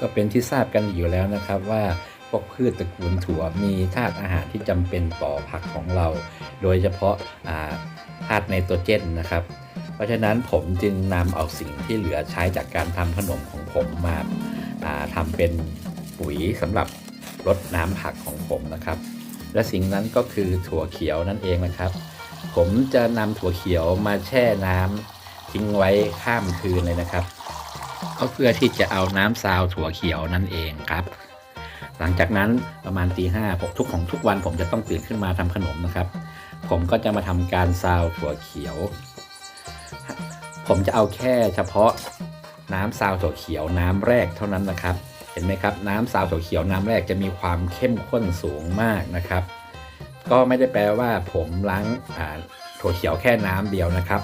ก็เป็นที่ทราบกันอยู่แล้วนะครับว่าพวกพืชตระกูลถั่วมีธาตุอาหารที่จำเป็นต่อผักของเรา โดยเฉพาะธาตุไนโตรเจนนะครับ เพราะฉะนั้นผมจึงนำเอาสิ่งที่เหลือใช้จากการทำขนมของผมมาาทำเป็นปุ๋ยสำหรับรดน้ำผักของผมนะครับ และสิ่งนั้นก็คือถั่วเขียวนั่นเองนะครับ ผมจะนำถั่วเขียวมาแช่น้ำทิ้งไว้ข้ามคืนเลยนะครับ ก็เพื่อที่จะเอาน้ำซาวถั่วเขียวนั่นเองครับ หลังจากนั้นประมาณตีห้าผมทุกของทุกวันผมจะต้องตื่นขึ้นมาทำขนมนะครับ ผมก็จะมาทำการซาวถั่วเขียว ผมจะเอาแค่เฉพาะน้ำซาวถั่วเขียวน้ำแรกเท่านั้นนะครับ เห็นไหมครับ น้ำซาวถั่วเขียวน้ำแรกจะมีความเข้มข้นสูงมากนะครับ ก็ไม่ได้แปลว่าผมล้างถั่วเขียวแค่น้ำเดียวนะครับ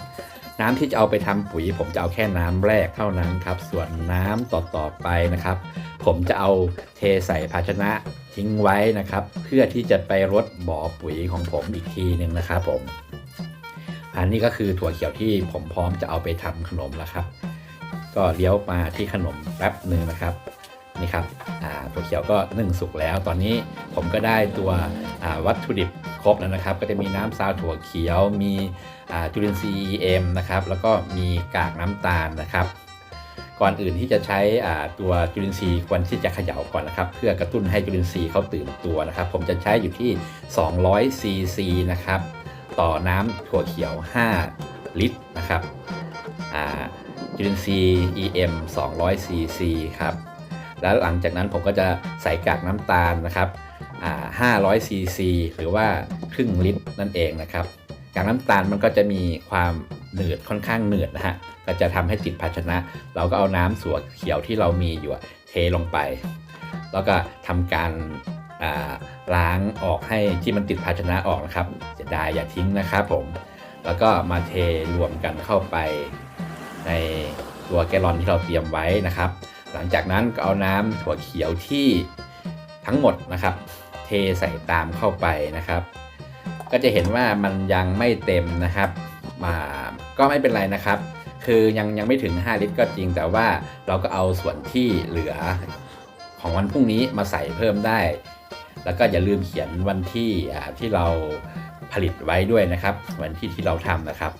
น้ำที่จะเอาไปทำปุ๋ย ผมจะเอาแค่น้ำแรกเท่านั้นครับ ส่วนน้ำต่อๆไปนะครับ ผมจะเอาเทใส่ภาชนะทิ้งไว้นะครับ เพื่อที่จะไปรดบ่อปุ๋ยของผมอีกทีหนึ่งนะครับผมอันนี้ก็คือถั่วเขียวที่ผมพร้อมจะเอาไปทำขนมแล้วครับ ก็เลี้ยวมาที่ขนมแป๊บหนึ่งนะครับ นี่ครับถั่วเขียวก็นึ่งสุกแล้ว ตอนนี้ผมก็ได้ตัววัตถุดิบครบแล้วนะครับ ก็จะมีน้ำซาวถั่วเขียว มีจุลินทรีย์ EM นะครับ แล้วก็มีกากน้ำตาลนะครับก่อนอื่นที่จะใช้ตัวจุลินทรีย์ควรที่จะเขย่าก่อนนะครับ เพื่อกระตุ้นให้จุลินทรีย์เขาตื่นตัวนะครับ ผมจะใช้อยู่ที่ 200 ซีซีนะครับ ต่อน้ำถั่วเขียว 5 ลิตรนะครับจุลินทรีย์ EM 200 ซีซีครับ แล้วหลังจากนั้นผมก็จะใส่กากน้ำตาลนะครับ500ซีซีหรือว่าครึ่งลิตรนั่นเองนะครับกากน้ำตาลมันก็จะมีความหนืดค่อนข้างหนืดนะฮะก็จะทำให้ติดภาชนะ เราก็เอาน้ำสัวเขียวที่เรามีอยู่เทลงไป แล้วก็ทำการล้างออกให้ที่มันติดภาชนะออกนะครับเสียดายอย่าทิ้งนะครับผม แล้วก็มาเทรวมกันเข้าไปในตัวแกลลอนที่เราเตรียมไว้นะครับ หลังจากนั้นก็เอาน้ำถั่วเขียวที่ทั้งหมดนะครับ เทใส่ตามเข้าไปนะครับ ก็จะเห็นว่ามันยังไม่เต็มนะครับมาก็ไม่เป็นไรนะครับ คือยังยังไม่ถึง 5 ลิตรก็จริง แต่ว่าเราก็เอาส่วนที่เหลือของวันพรุ่งนี้มาใส่เพิ่มได้ แล้วก็อย่าลืมเขียนวันที่ที่เราผลิตไว้ด้วยนะครับ วันที่ที่เราทำนะครับ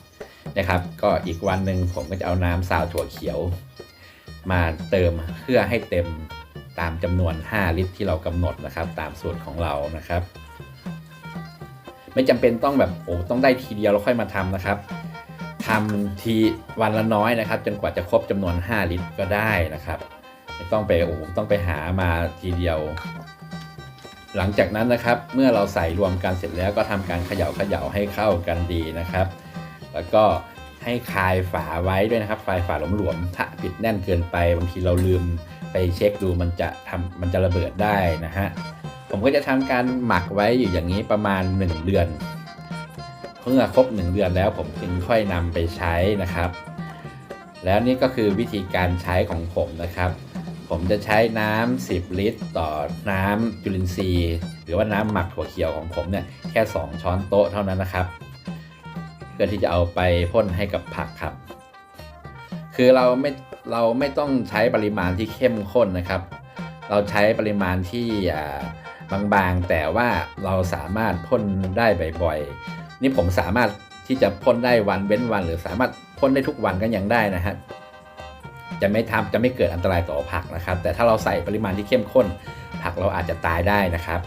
นะครับ ก็อีกวันหนึ่งผมก็จะเอาน้ำซาวถั่วเขียว มาเติมเพื่อให้เต็มตามจำนวน 5 ลิตรที่เรากำหนดนะครับ ตามสูตรของเรานะครับ ไม่จำเป็นต้องแบบโอ้ต้องได้ทีเดียวแล้วค่อยมาทำนะครับทำทีวันละน้อยนะครับ จนกว่าจะครบจำนวน 5 ลิตรก็ได้นะครับไม่ต้องไปโอ้ต้องไปหามาทีเดียว หลังจากนั้นนะครับ เมื่อเราใส่รวมกันเสร็จแล้วก็ทำการเขย่าเขย่าให้เข้ากันดีนะครับ แล้วก็ ให้คลายฝาไว้ด้วยนะครับคลายฝาหลวมๆถ้าปิดแน่นเกินไปบางทีเราลืมไปเช็คดูมันจะทำมันจะระเบิดได้นะฮะผมก็จะทำการหมักไว้อยู่อย่างนี้ประมาณ 1 เดือนเมื่อครบ 1 เดือนแล้วผมจึงค่อยนำไปใช้นะครับ แล้วนี่ก็คือวิธีการใช้ของผมนะครับ ผมจะใช้น้ำ10 ลิตร ต่อน้ำจุลินทรีย์ หรือว่าน้ำหมักถั่วเขียวของผมเนี่ยแค่ 2 ช้อนโต๊ะเท่านั้นนะครับ เพื่อที่จะเอาไปพ่นให้กับผักครับ คือเราไม่เราไม่ต้องใช้ปริมาณที่เข้มข้นนะครับ เราใช้ปริมาณที่บางๆ แต่ว่าเราสามารถพ่นได้บ่อยๆ นี่ผมสามารถที่จะพ่นได้วันเว้นวัน หรือสามารถพ่นได้ทุกวันก็ยังได้นะฮะ จะไม่ทำจะไม่เกิดอันตรายต่อผักนะครับ แต่ถ้าเราใส่ปริมาณที่เข้มข้น ผักเราอาจจะตายได้นะครับ